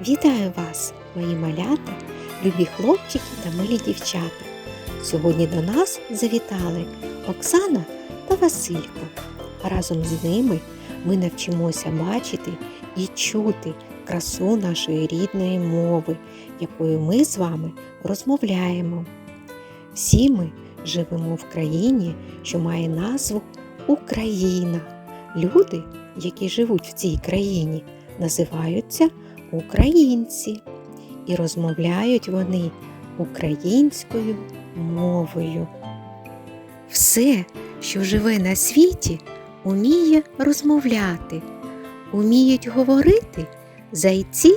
Вітаю вас, мої малята, любі хлопчики та милі дівчата. Сьогодні до нас завітали Оксана та Василько. Разом з ними ми навчимося бачити і чути красу нашої рідної мови, якою ми з вами розмовляємо. Всі ми живемо в країні, що має назву Україна. Люди, які живуть в цій країні, називаються українці, і розмовляють вони українською мовою. Все, що живе на світі, уміє розмовляти, уміють говорити зайці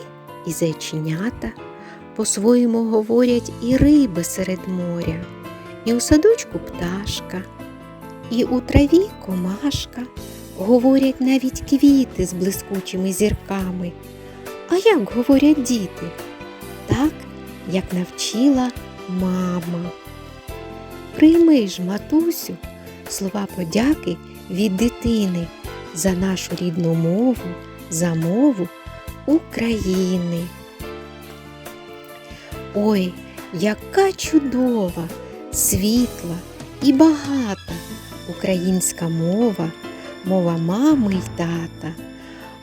і зайченята, по-своєму говорять і риби серед моря, і у садочку пташка, і у траві комашка, говорять навіть квіти з блискучими зірками. А як говорять діти? Так, як навчила мама. Прийми ж, матусю, слова подяки від дитини за нашу рідну мову, за мову України. Ой, яка чудова, світла і багата українська мова, мова мами й тата,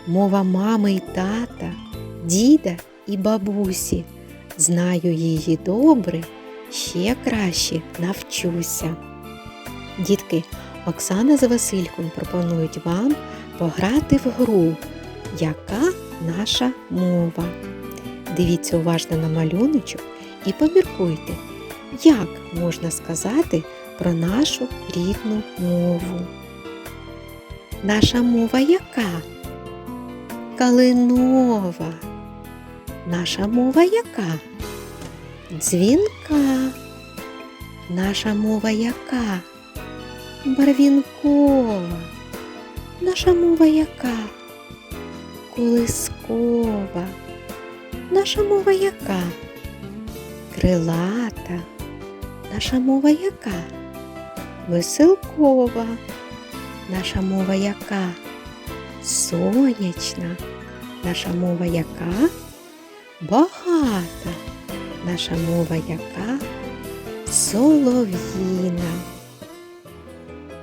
мова мами й тата, діда і бабусі. Знаю її добре, ще краще навчуся. Дітки, Оксана з Васильком пропонують вам пограти в гру, яка наша мова. Дивіться уважно на малюночок і поміркуйте, як можна сказати про нашу рідну мову. Наша мова яка? Калинова. Наша мова яка? Дзвінка. Наша мова яка? Барвінкова. Наша мова яка? Колискова. Наша мова яка? Крилата. Наша мова яка? Веселкова. Наша мова яка? Сонячна. Наша мова яка? Багата. Наша мова яка? Солов'їна.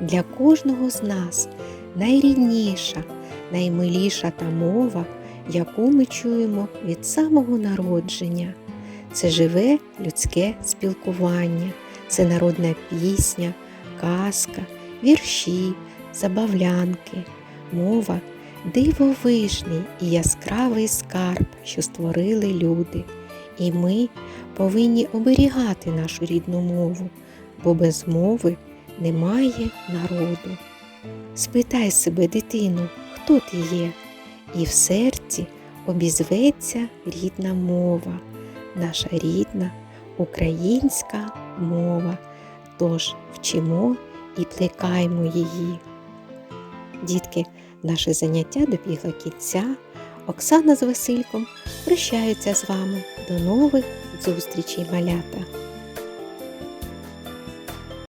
Для кожного з нас найрідніша, наймиліша та мова, яку ми чуємо від самого народження. Це живе людське спілкування, це народна пісня, казка, вірші, забавлянки, мова дивовижний і яскравий скарб, що створили люди. І ми повинні оберігати нашу рідну мову, бо без мови немає народу. Спитай себе, дитину, хто ти є, і в серці обізветься рідна мова, наша рідна українська мова. Тож вчимо і плекаймо її. Дітки, наше заняття добігло кінця. Оксана з Васильком прощаються з вами. До нових зустрічей, малята!